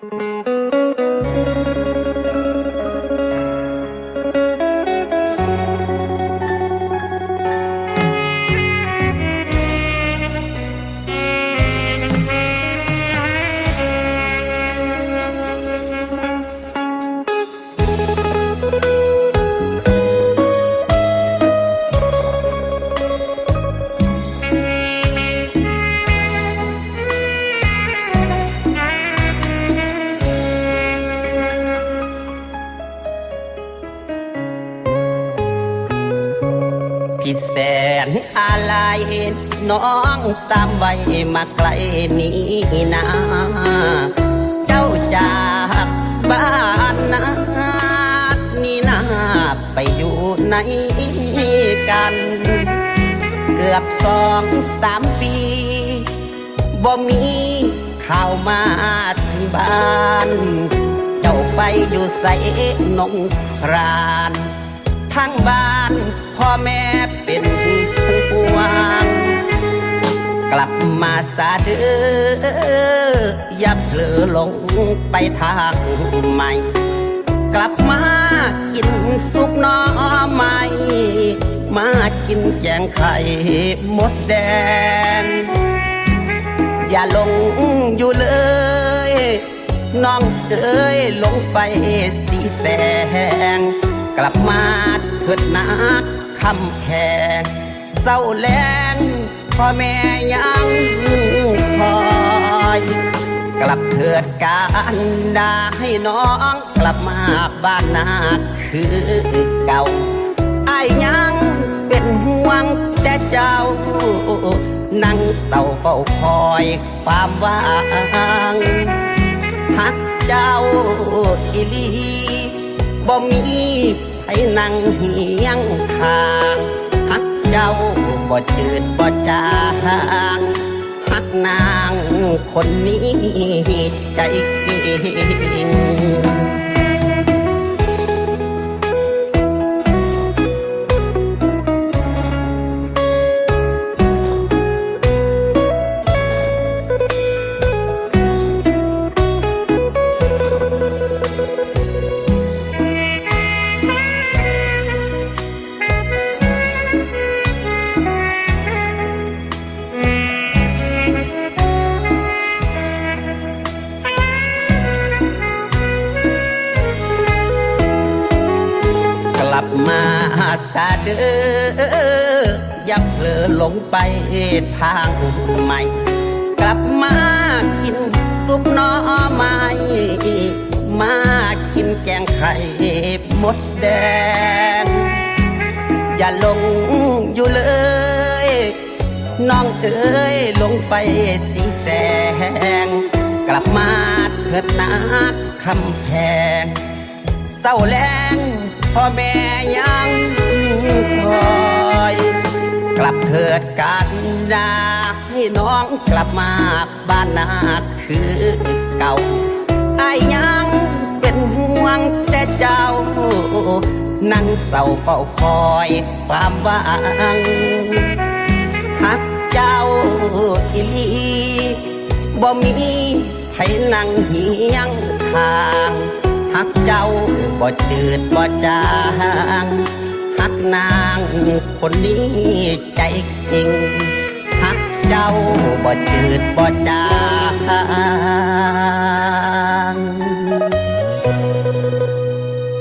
พี่ อะไรน้องสามใบมาไกลนี้นาเจ้าจากบ้านนานี่นาไปอยู่ไหนกัน เกือบสองสามปีบ่มีข่าวมาถึงบ้าน เจ้าไปอยู่ใส่นงครานทั้งบ้านพ่อแม่เป็น มาซาเด้ออย่าเผลอหลงไปทางใหม่ กลับมากินซุปน้อใหม่ มากินแกงไข่มดแดง อย่าหลงอยู่เลย น้องเอ้ยหลงไปสีแสง กลับมาเถิดนักคำแพงเศร้าแรง พ่อแม่ยังคอยกลับเถิดการดาให้น้องกลับมาบ้านนาคือเก่าไอายยังเป็นห่วงแต่เจ้า นั่งเศร้าเฝ้าคอยความว่างหักเจ้าอีลีบ่มีให้นั่งเฮียงข้างหักเจ้า บ่จืดบ่จางหักนางคนนี้ใจจริง มาซาเดออย่าเผลอหลงไปทางใหม่ กลับมากินซุปน้อไม้มากินแกงไข่มดแดง อย่าหลงอยู่เลย น้องเอ้ยหลงไปสีแสง กลับมาเถิดนักคำแพงเศร้าแรง พ่อแม่ยังคอย กลับเถิดกันดาให้น้องกลับมาบ้านนาคือเก่าไอยังเป็นห่วงแต่เจ้า นั่งเศร้าเฝ้าคอยความหวังหักเจ้าอีลีบ่มีให้นั่งเฮียงข้าง หักเจ้าบ่จืดบ่จางหักนางคนนี้ใจจริงหักเจ้าบ่จืดบ่จาง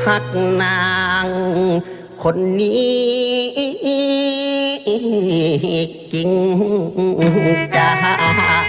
หักนางคนนี้กิ่งจาง